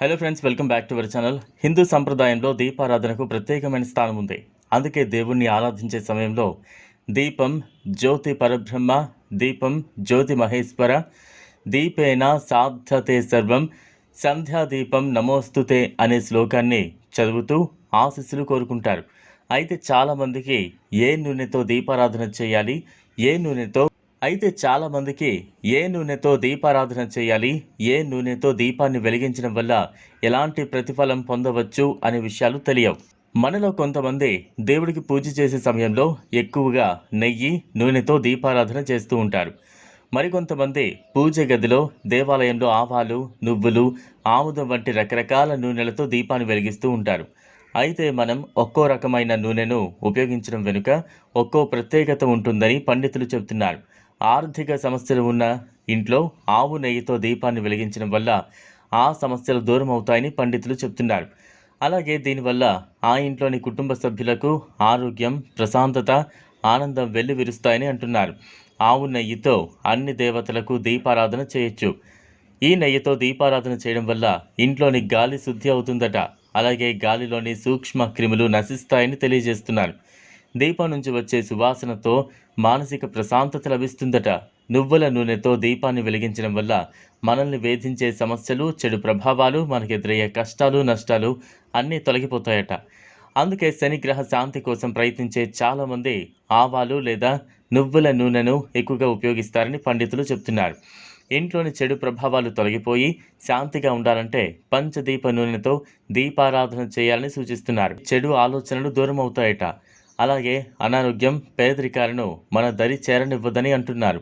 Hello friends welcome back to our channel Hindu సంప్రదాయంలో దీపారాధనకు ప్రత్యేకమైన స్థానం ఉంది అందుకే దేవుణ్ణి ఆరాధించే సమయంలో దీపం జ్యోతి పరబ్రహ్మ దీపం జ్యోతి మహేశ్వర దీపేన సాధ్యతే సర్వం సంధ్యాదీపం నమోస్తుతే అనే శ్లోకాన్ని చదువుతూ ఆశీస్సులు కోరుకుంటారు అయితే చాలామందికి ఏ నూనెతో దీపారాధన చేయాలి ఏ నూనెతో అయితే చాలామందికి ఏ నూనెతో దీపారాధన చేయాలి ఏ నూనెతో దీపాన్ని వెలిగించడం వల్ల ఎలాంటి ప్రతిఫలం పొందవచ్చు అనే విషయాలు తెలియవు. మనలో కొంతమంది దేవుడికి పూజ చేసే సమయంలో ఎక్కువగా నెయ్యి నూనెతో దీపారాధన చేస్తూ ఉంటారు. మరికొంతమంది పూజ గదిలో దేవాలయంలో ఆవాలు నువ్వులు ఆముదం వంటి రకరకాల నూనెలతో దీపాన్ని వెలిగిస్తూ ఉంటారు. అయితే మనం ఒక్కో రకమైన నూనెను ఉపయోగించడం వెనుక ఒక్కో ప్రత్యేకత ఉంటుందని పండితులు చెబుతున్నారు. ఆర్థిక సమస్యలు ఉన్న ఇంట్లో ఆవు నెయ్యితో దీపాన్ని వెలిగించడం వల్ల ఆ సమస్యలు దూరం అవుతాయని పండితులు చెప్తున్నారు. అలాగే దీనివల్ల ఆ ఇంట్లోని కుటుంబ సభ్యులకు ఆరోగ్యం ప్రశాంతత ఆనందం వెల్లివిరుస్తాయని అంటున్నారు. ఆవు నెయ్యితో అన్ని దేవతలకు దీపారాధన చేయొచ్చు. ఈ నెయ్యితో దీపారాధన చేయడం వల్ల ఇంట్లోని గాలి శుద్ధి అవుతుందట. అలాగే గాలిలోని సూక్ష్మ క్రిములు నశిస్తాయని తెలియజేస్తున్నారు. దీపం నుంచి వచ్చే సువాసనతో మానసిక ప్రశాంతత లభిస్తుందట. నువ్వుల నూనెతో దీపాన్ని వెలిగించడం వల్ల మనల్ని వేధించే సమస్యలు చెడు ప్రభావాలు మనకు ఎదురయ్యే కష్టాలు నష్టాలు అన్నీ తొలగిపోతాయట. అందుకే శనిగ్రహ శాంతి కోసం ప్రయత్నించే చాలామంది ఆవాలు లేదా నువ్వుల నూనెను ఎక్కువగా ఉపయోగిస్తారని పండితులు చెప్తున్నారు. ఇంట్లోని చెడు ప్రభావాలు తొలగిపోయి శాంతిగా ఉండాలంటే పంచదీప నూనెతో దీపారాధన చేయాలని సూచిస్తున్నారు. చెడు ఆలోచనలు దూరం అవుతాయట అలాగే అనారోగ్యం పేదరికాలను మన దరి చేరనివ్వదని అంటున్నారు.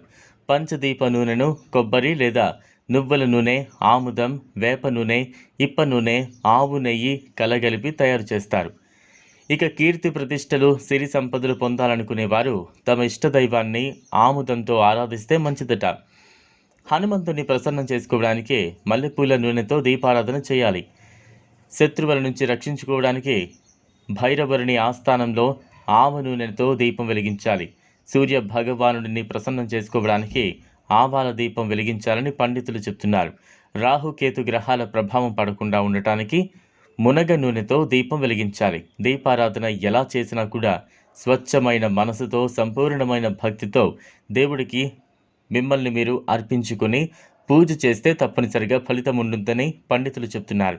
పంచదీప నూనెను కొబ్బరి లేదా నువ్వుల నూనె ఆముదం వేప నూనె ఇప్ప నూనె ఆవు నెయ్యి కలగలిపి తయారు చేస్తారు. ఇక కీర్తి ప్రతిష్టలు సిరి సంపదలు పొందాలనుకునేవారు తమ ఇష్టదైవాన్ని ఆముదంతో ఆరాధిస్తే మంచిదట. హనుమంతుని ప్రసన్నం చేసుకోవడానికి మల్లెపూల నూనెతో దీపారాధన చేయాలి. శత్రువుల నుంచి రక్షించుకోవడానికి భైరవరుని ఆస్థానంలో ఆవ నూనెతో దీపం వెలిగించాలి. సూర్య భగవానుడిని ప్రసన్నం చేసుకోవడానికి ఆవాల దీపం వెలిగించాలని పండితులు చెప్తున్నారు. రాహుకేతు గ్రహాల ప్రభావం పడకుండా ఉండటానికి మునగ నూనెతో దీపం వెలిగించాలి. దీపారాధన ఎలా చేసినా కూడా స్వచ్ఛమైన మనసుతో సంపూర్ణమైన భక్తితో దేవుడికి మిమ్మల్ని మీరు అర్పించుకొని పూజ చేస్తే తప్పనిసరిగా ఫలితం ఉంటుందని పండితులు చెప్తున్నారు.